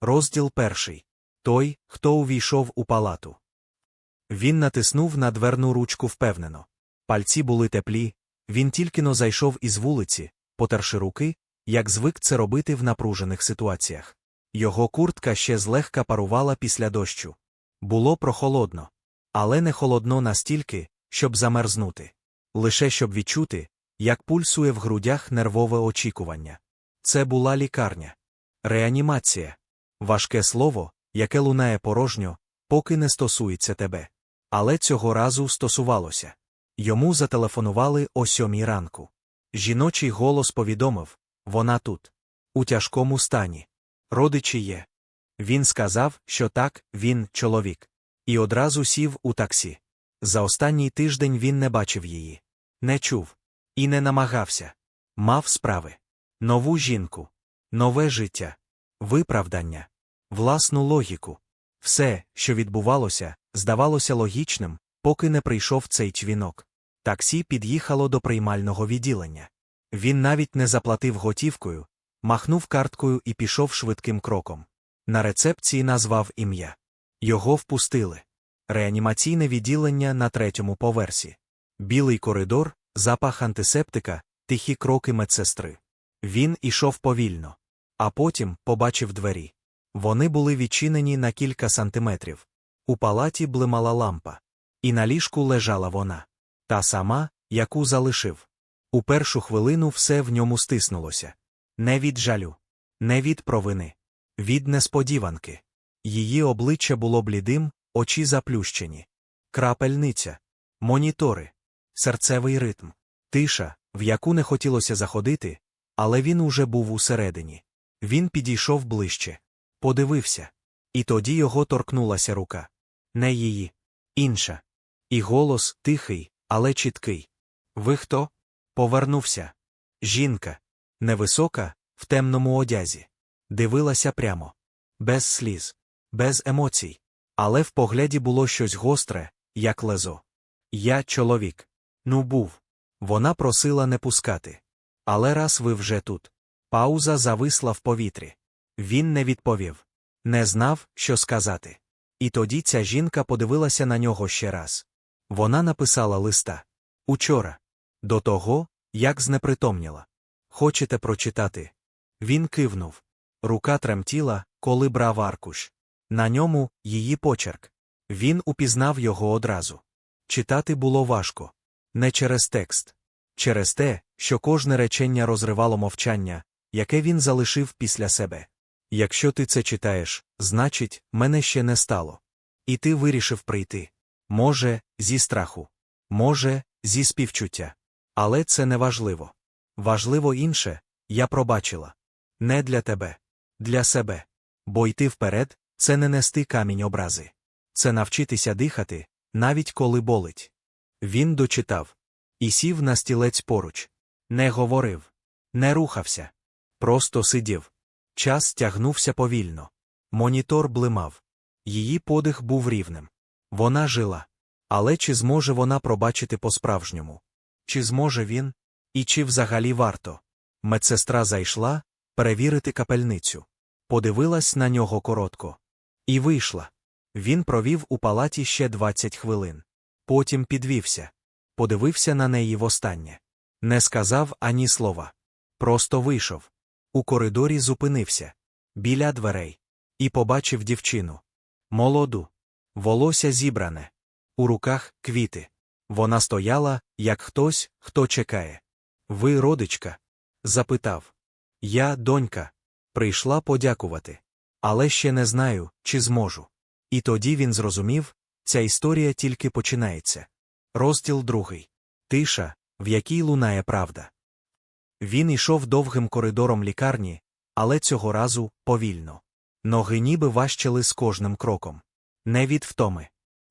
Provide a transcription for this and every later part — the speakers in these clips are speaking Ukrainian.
Розділ перший. Той, хто увійшов у палату. Він натиснув на дверну ручку впевнено. Пальці були теплі, він тільки но зайшов із вулиці, потерши руки, як звик це робити в напружених ситуаціях. Його куртка ще злегка парувала після дощу. Було прохолодно, але не холодно настільки, щоб замерзнути. Лише щоб відчути, як пульсує в грудях нервове очікування. Це була лікарня. Реанімація. Важке слово, яке лунає порожньо, поки не стосується тебе. Але цього разу стосувалося. Йому зателефонували о сьомій ранку. Жіночий голос повідомив вона тут. У тяжкому стані. Родичі є. Він сказав, що так, він чоловік. І одразу сів у таксі. За останній тиждень він не бачив її. Не чув. І не намагався. Мав справи. Нову жінку. Нове життя. Виправдання. Власну логіку. Все, що відбувалося, здавалося логічним, поки не прийшов цей дзвінок. Таксі під'їхало до приймального відділення. Він навіть не заплатив готівкою, махнув карткою і пішов швидким кроком. На рецепції назвав ім'я. Його впустили. Реанімаційне відділення на третьому поверсі. Білий коридор, запах антисептика, тихі кроки медсестри. Він ішов повільно. А потім побачив двері. Вони були відчинені на кілька сантиметрів. У палаті блимала лампа. І на ліжку лежала вона. Та сама, яку залишив. У першу хвилину все в ньому стиснулося. Не від жалю, не від провини, від несподіванки. Її обличчя було блідим, очі заплющені. Крапельниця, монітори, серцевий ритм, тиша, в яку не хотілося заходити, але він уже був усередині. Він підійшов ближче, подивився. І тоді його торкнулася рука. Не її, інша. І голос тихий, але чіткий. Ви хто? Повернувся. Жінка. Невисока, в темному одязі. Дивилася прямо. Без сліз, без емоцій. Але в погляді було щось гостре, як лезо. Я чоловік. Ну був. Вона просила не пускати. Але раз ви вже тут. Пауза зависла в повітрі. Він не відповів. Не знав, що сказати. І тоді ця жінка подивилася на нього ще раз. Вона написала листа. Учора. До того, як знепритомніла. Хочете прочитати? Він кивнув. Рука тремтіла, коли брав аркуш. На ньому її почерк. Він упізнав його одразу. Читати було важко. Не через текст. Через те, що кожне речення розривало мовчання, яке він залишив після себе. Якщо ти це читаєш, значить, мене ще не стало. І ти вирішив прийти. Може, зі страху. Може, зі співчуття. Але це не важливо. Важливо інше, я пробачила. Не для тебе, для себе. Бо йти вперед це не нести камінь образи. Це навчитися дихати, навіть коли болить. Він дочитав. І сів на стілець поруч. Не говорив, не рухався. Просто сидів. Час тягнувся повільно. Монітор блимав. Її подих був рівним. Вона жила. Але чи зможе вона пробачити по-справжньому? Чи зможе він? І чи взагалі варто? Медсестра зайшла перевірити капельницю. Подивилась на нього коротко. І вийшла. Він провів у палаті ще 20 хвилин. Потім підвівся. Подивився на неї востаннє. Не сказав ані слова. Просто вийшов. У коридорі зупинився. Біля дверей. І побачив дівчину. Молоду. Волосся зібране. У руках квіти. Вона стояла, як хтось, хто чекає. Ви, родичка? запитав. Я, донька, прийшла подякувати. Але ще не знаю, чи зможу. І тоді він зрозумів ця історія тільки починається. Розділ другий. Тиша, в якій лунає правда. Він йшов довгим коридором лікарні, але цього разу повільно. Ноги ніби важчали з кожним кроком. Не від втоми,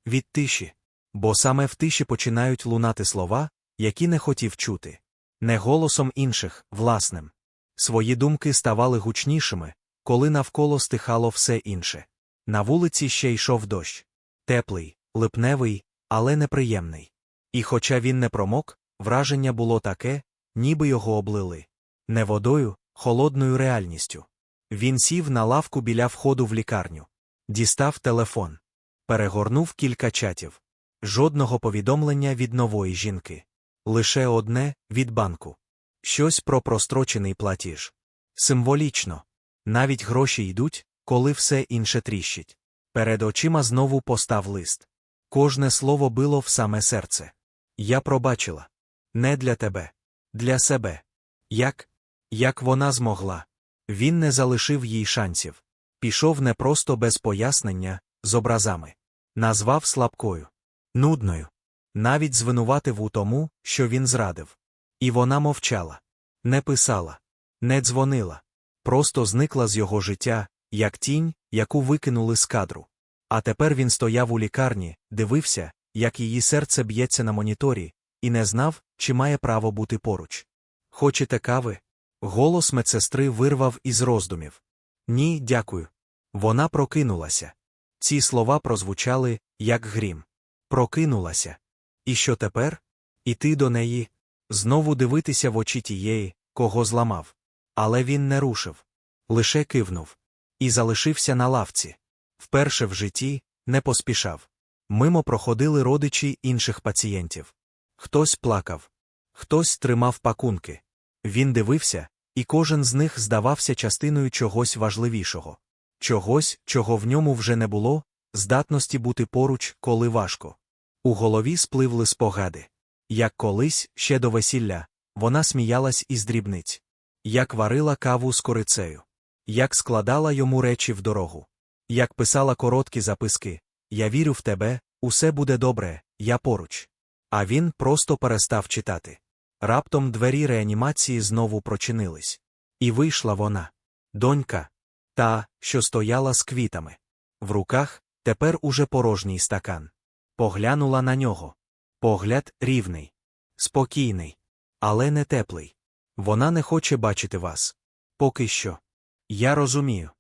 від тиші. Бо саме в тиші починають лунати слова, які не хотів чути. Не голосом інших, власним. Свої думки ставали гучнішими, коли навколо стихало все інше. На вулиці ще йшов дощ. Теплий, липневий, але неприємний. І хоча він не промок, враження було таке, ніби його облили. Не водою, холодною реальністю. Він сів на лавку біля входу в лікарню. Дістав телефон. Перегорнув кілька чатів. Жодного повідомлення від нової жінки. Лише одне від банку. Щось про прострочений платіж. Символічно. Навіть гроші йдуть, коли все інше тріщить. Перед очима знову постав лист. Кожне слово било в саме серце. Я пробачила. Не для тебе. Для себе. Як? Як вона змогла? Він не залишив їй шансів. Пішов не просто без пояснення, з образами. Назвав слабкою, нудною. Навіть звинуватив у тому, що він зрадив. І вона мовчала. Не писала, не дзвонила. Просто зникла з його життя, як тінь, яку викинули з кадру. А тепер він стояв у лікарні, дивився, як її серце б'ється на моніторі, і не знав, чи має право бути поруч. Хочете кави? Голос медсестри вирвав із роздумів. Ні, дякую. Вона прокинулася. Ці слова прозвучали, як грім. Прокинулася. І що тепер? Іти до неї, знову дивитися в очі тієї, кого зламав. Але він не рушив. Лише кивнув. І залишився на лавці. Вперше в житті не поспішав. Мимо проходили родичі інших пацієнтів. Хтось плакав, хтось тримав пакунки. Він дивився, і кожен з них здавався частиною чогось важливішого. Чогось, чого в ньому вже не було, здатності бути поруч, коли важко. У голові спливли спогади. Як колись, ще до весілля, вона сміялась із дрібниць, як варила каву з корицею, як складала йому речі в дорогу, як писала короткі записки Я вірю в тебе, усе буде добре, я поруч. А він просто перестав читати. Раптом двері реанімації знову прочинились. І вийшла вона. Донька. Та, що стояла з квітами. В руках тепер уже порожній стакан. Поглянула на нього. Погляд рівний, спокійний, але не теплий. Вона не хоче бачити вас. Поки що. Я розумію.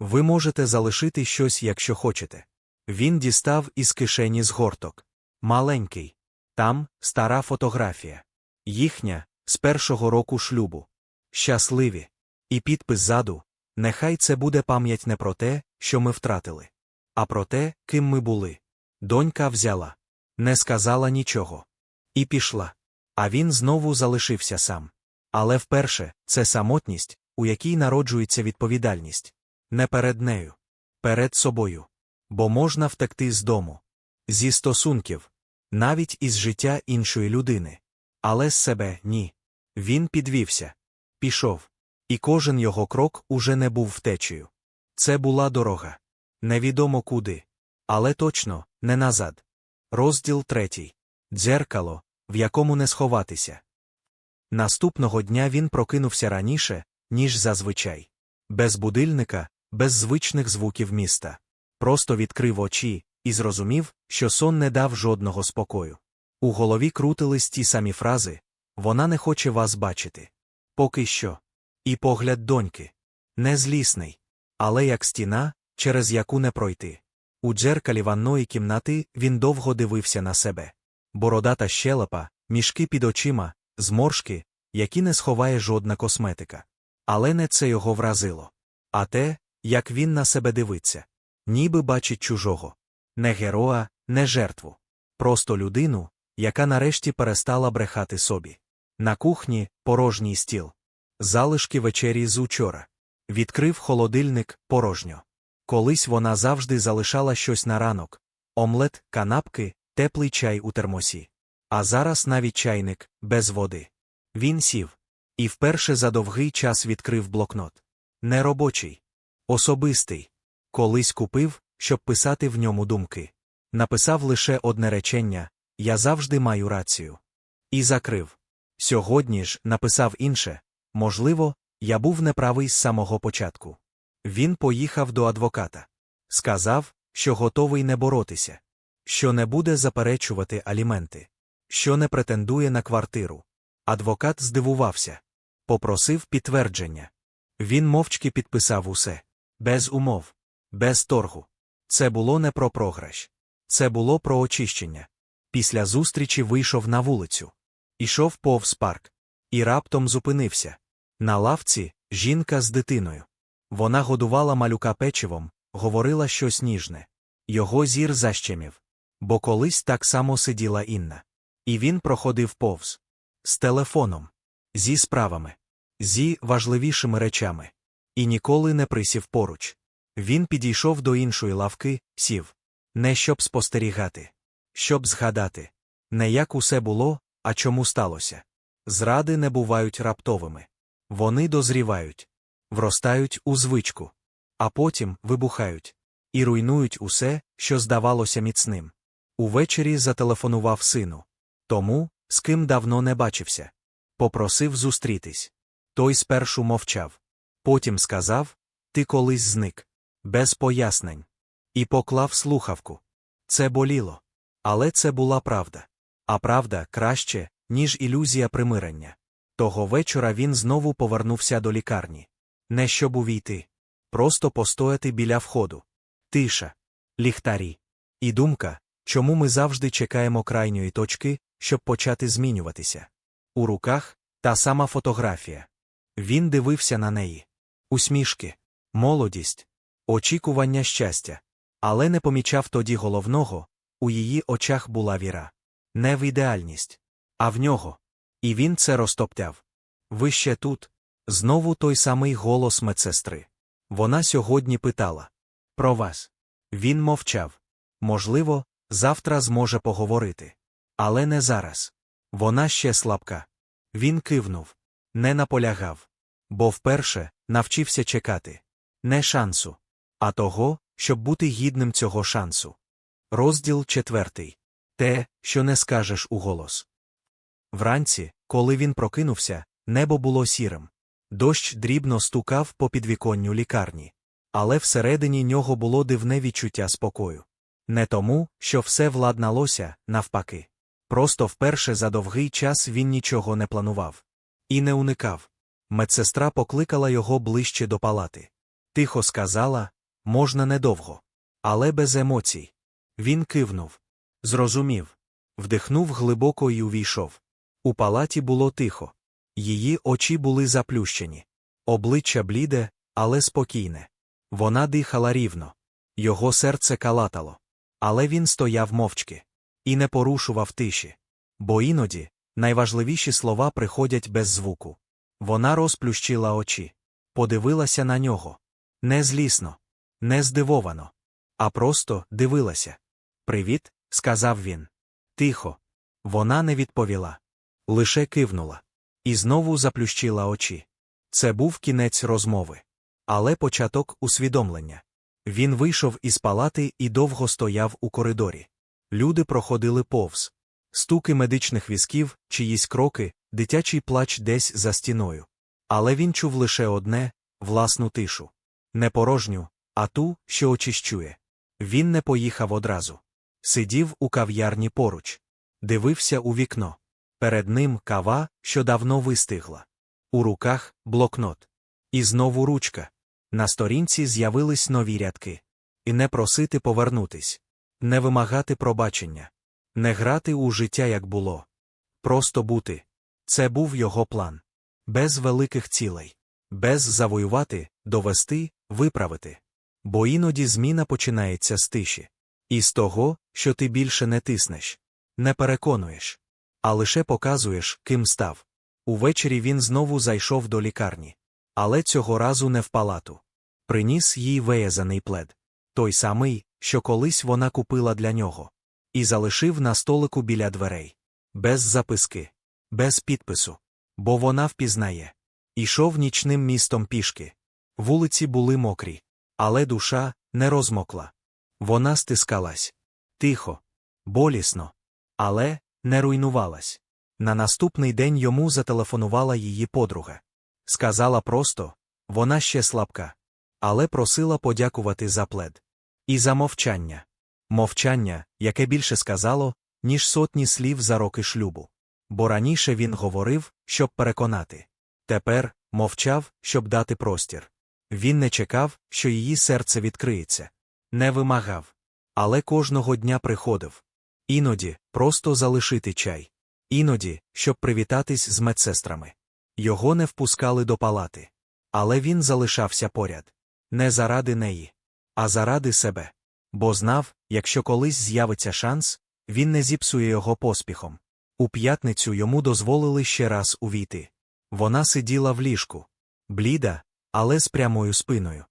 Ви можете залишити щось, якщо хочете. Він дістав із кишені згорток. Маленький. Там стара фотографія. Їхня з першого року шлюбу. Щасливі. І підпис ззаду. Нехай це буде пам'ять не про те, що ми втратили, а про те, ким ми були. Донька взяла, не сказала нічого. І пішла. А він знову залишився сам. Але вперше це самотність, у якій народжується відповідальність. Не перед нею, перед собою. Бо можна втекти з дому, зі стосунків, навіть із життя іншої людини. Але з себе ні. Він підвівся, пішов. І кожен його крок уже не був втечею. Це була дорога. Невідомо куди. Але точно, не назад. Розділ третій. Дзеркало, в якому не сховатися. Наступного дня він прокинувся раніше, ніж зазвичай. Без будильника, без звичних звуків міста. Просто відкрив очі і зрозумів, що сон не дав жодного спокою. У голові крутились ті самі фрази вона не хоче вас бачити. Поки що. І погляд доньки. Не злісний, але як стіна, через яку не пройти. У дзеркалі ванної кімнати він довго дивився на себе. Бородата щелепа, мішки під очима, зморшки, які не сховає жодна косметика. Але не це його вразило. А те, як він на себе дивиться. Ніби бачить чужого. Не героя, не жертву. Просто людину, яка нарешті перестала брехати собі. На кухні порожній стіл. Залишки вечері з учора. Відкрив холодильник порожньо. Колись вона завжди залишала щось на ранок омлет, канапки, теплий чай у термосі. А зараз навіть чайник, без води. Він сів. І вперше за довгий час відкрив блокнот. Не робочий. Особистий. Колись купив, щоб писати в ньому думки. Написав лише одне речення Я завжди маю рацію. І закрив. Сьогодні ж написав інше можливо, я був неправий з самого початку. Він поїхав до адвоката. Сказав, що готовий не боротися, що не буде заперечувати аліменти, що не претендує на квартиру. Адвокат здивувався. Попросив підтвердження. Він мовчки підписав усе. Без умов, без торгу. Це було не про програш. Це було про очищення. Після зустрічі вийшов на вулицю. Ішов повз парк. І раптом зупинився. На лавці жінка з дитиною. Вона годувала малюка печивом, говорила щось ніжне. Його зір защемів. Бо колись так само сиділа Інна. І він проходив повз. З телефоном, зі справами, зі важливішими речами. І ніколи не присів поруч. Він підійшов до іншої лавки, сів. Не щоб спостерігати, щоб згадати. Не як усе було, а чому сталося. Зради не бувають раптовими. Вони дозрівають, вростають у звичку, а потім вибухають і руйнують усе, що здавалося міцним. Увечері зателефонував сину. Тому, з ким давно не бачився. Попросив зустрітись. Той спершу мовчав. Потім сказав Ти колись зник. Без пояснень. І поклав слухавку. Це боліло. Але це була правда. А правда краще, ніж ілюзія примирення. Того вечора він знову повернувся до лікарні. Не щоб увійти. Просто постояти біля входу. Тиша. Ліхтарі. І думка, чому ми завжди чекаємо крайньої точки, щоб почати змінюватися. У руках та сама фотографія. Він дивився на неї. Усмішки, молодість, очікування щастя. Але не помічав тоді головного у її очах була віра. Не в ідеальність, а в нього. І він це розтоптяв. Ви ще тут? Знову той самий голос медсестри. Вона сьогодні питала Про вас. Він мовчав. Можливо, завтра зможе поговорити. Але не зараз. Вона ще слабка. Він кивнув, не наполягав. Бо вперше навчився чекати. Не шансу, а того, щоб бути гідним цього шансу. Розділ четвертий. Те, що не скажеш уголос. Вранці, коли він прокинувся, небо було сірим. Дощ дрібно стукав по підвіконню лікарні. Але всередині нього було дивне відчуття спокою. Не тому, що все владналося, навпаки. Просто вперше за довгий час він нічого не планував. І не уникав. Медсестра покликала його ближче до палати. Тихо сказала можна недовго. Але без емоцій. Він кивнув. Зрозумів. Вдихнув глибоко і увійшов. У палаті було тихо. Її очі були заплющені. Обличчя бліде, але спокійне. Вона дихала рівно. Його серце калатало. Але він стояв мовчки і не порушував тиші. Бо іноді найважливіші слова приходять без звуку. Вона розплющила очі, подивилася на нього. Не злісно, не здивовано, а просто дивилася. Привіт, сказав він. Тихо. Вона не відповіла. Лише кивнула. І знову заплющила очі. Це був кінець розмови. Але початок усвідомлення. Він вийшов із палати і довго стояв у коридорі. Люди проходили повз. Стуки медичних візків, чиїсь кроки, дитячий плач десь за стіною. Але він чув лише одне власну тишу. Не порожню, а ту, що очищує. Він не поїхав одразу. Сидів у кав'ярні поруч, дивився у вікно. Перед ним кава, що давно вистигла. У руках блокнот. І знову ручка. На сторінці з'явились нові рядки. І не просити повернутись не вимагати пробачення, не грати у життя, як було. Просто бути. Це був його план. Без великих цілей, без завоювати, довести, виправити. Бо іноді зміна починається з тиші. І з того, що ти більше не тиснеш, не переконуєш, а лише показуєш, ким став. Увечері він знову зайшов до лікарні. Але цього разу не в палату. Приніс їй виязаний плед. Той самий, що колись вона купила для нього, і залишив на столику біля дверей. Без записки, без підпису. Бо вона впізнає. Ішов нічним містом пішки. Вулиці були мокрі, але душа не розмокла. Вона стискалась. Тихо, болісно, але не руйнувалась. На наступний день йому зателефонувала її подруга. Сказала просто вона ще слабка, але просила подякувати за плед. І за мовчання. Мовчання, яке більше сказало, ніж сотні слів за роки шлюбу. Бо раніше він говорив, щоб переконати. Тепер мовчав, щоб дати простір. Він не чекав, що її серце відкриється, не вимагав. Але кожного дня приходив. Іноді просто залишити чай. Іноді, щоб привітатись з медсестрами. Його не впускали до палати. Але він залишався поряд. Не заради неї, а заради себе. Бо знав, якщо колись з'явиться шанс, він не зіпсує його поспіхом. У п'ятницю йому дозволили ще раз увійти. Вона сиділа в ліжку, бліда, але з прямою спиною.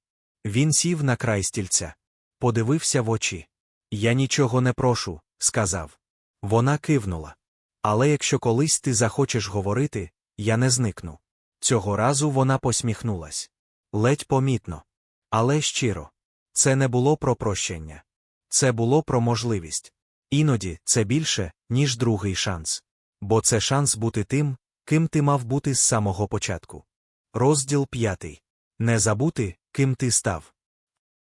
Він сів на край стільця, подивився в очі. Я нічого не прошу, сказав. Вона кивнула. Але якщо колись ти захочеш говорити, я не зникну. Цього разу вона посміхнулась. Ледь помітно. Але щиро. Це не було про прощення. Це було про можливість. Іноді це більше, ніж другий шанс. Бо це шанс бути тим, ким ти мав бути з самого початку. Розділ п'ятий. Не забути, ким ти став.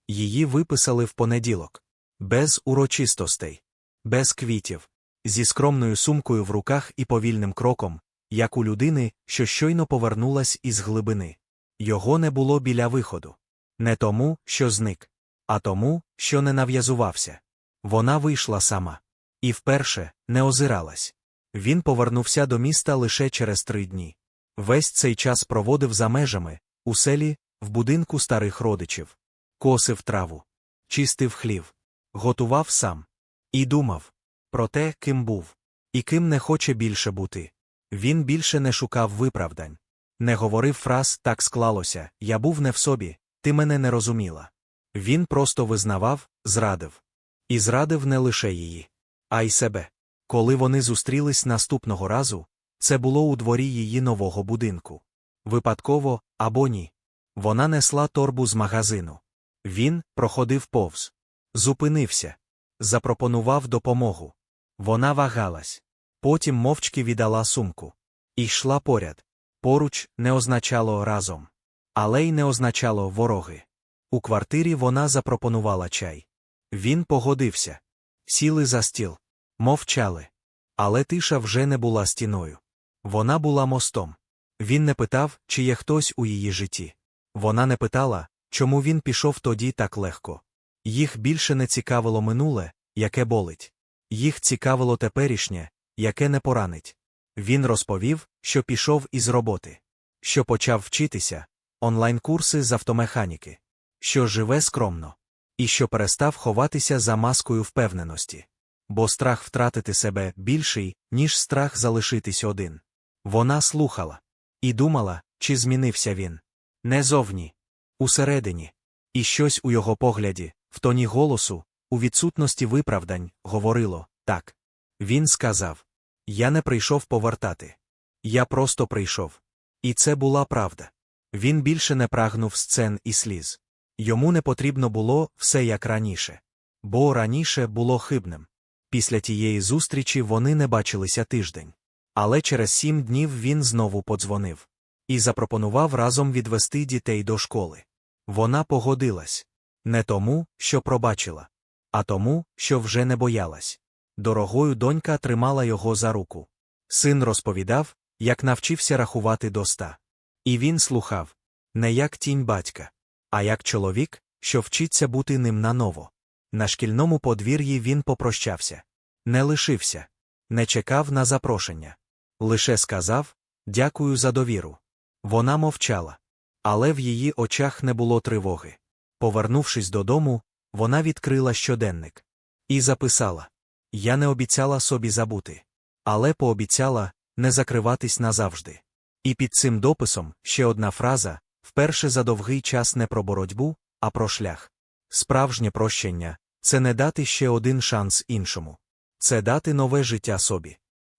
Її виписали в понеділок. Без урочистостей, без квітів, зі скромною сумкою в руках і повільним кроком, як у людини, що щойно повернулась із глибини. Його не було біля виходу. Не тому, що зник, а тому, що не нав'язувався. Вона вийшла сама. І вперше не озиралась. Він повернувся до міста лише через три дні. Весь цей час проводив за межами, у селі, в будинку старих родичів, косив траву, чистив хлів, готував сам. І думав про те, ким був, і ким не хоче більше бути. Він більше не шукав виправдань. Не говорив фраз так склалося, я був не в собі, ти мене не розуміла. Він просто визнавав, зрадив. І зрадив не лише її, а й себе. Коли вони зустрілись наступного разу, це було у дворі її нового будинку. Випадково або ні. Вона несла торбу з магазину. Він проходив повз. Зупинився. Запропонував допомогу. Вона вагалась. Потім мовчки віддала сумку. І йшла поряд. Поруч не означало разом. Але й не означало вороги. У квартирі вона запропонувала чай. Він погодився. Сіли за стіл. Мовчали. Але тиша вже не була стіною. Вона була мостом. Він не питав, чи є хтось у її житті. Вона не питала, чому він пішов тоді так легко. Їх більше не цікавило минуле, яке болить. Їх цікавило теперішнє, яке не поранить. Він розповів, що пішов із роботи, що почав вчитися, онлайн-курси з автомеханіки, що живе скромно, і що перестав ховатися за маскою впевненості. Бо страх втратити себе більший, ніж страх залишитись один. Вона слухала і думала, чи змінився він. Не зовні, усередині. І щось у його погляді, в тоні голосу, у відсутності виправдань, говорило так. Він сказав Я не прийшов повертати. Я просто прийшов. І це була правда. Він більше не прагнув сцен і сліз. Йому не потрібно було все як раніше. Бо раніше було хибним. Після тієї зустрічі вони не бачилися тиждень. Але через сім днів він знову подзвонив і запропонував разом відвести дітей до школи. Вона погодилась не тому, що пробачила, а тому, що вже не боялась. Дорогою донька тримала його за руку. Син розповідав, як навчився рахувати до ста. І він слухав не як тінь батька, а як чоловік, що вчиться бути ним наново. На шкільному подвір'ї він попрощався, не лишився, не чекав на запрошення. Лише сказав дякую за довіру. Вона мовчала, але в її очах не було тривоги. Повернувшись додому, вона відкрила щоденник і записала Я не обіцяла собі забути, але пообіцяла не закриватись назавжди. І під цим дописом ще одна фраза вперше за довгий час не про боротьбу, а про шлях. Справжнє прощення це не дати ще один шанс іншому, це дати нове життя собі.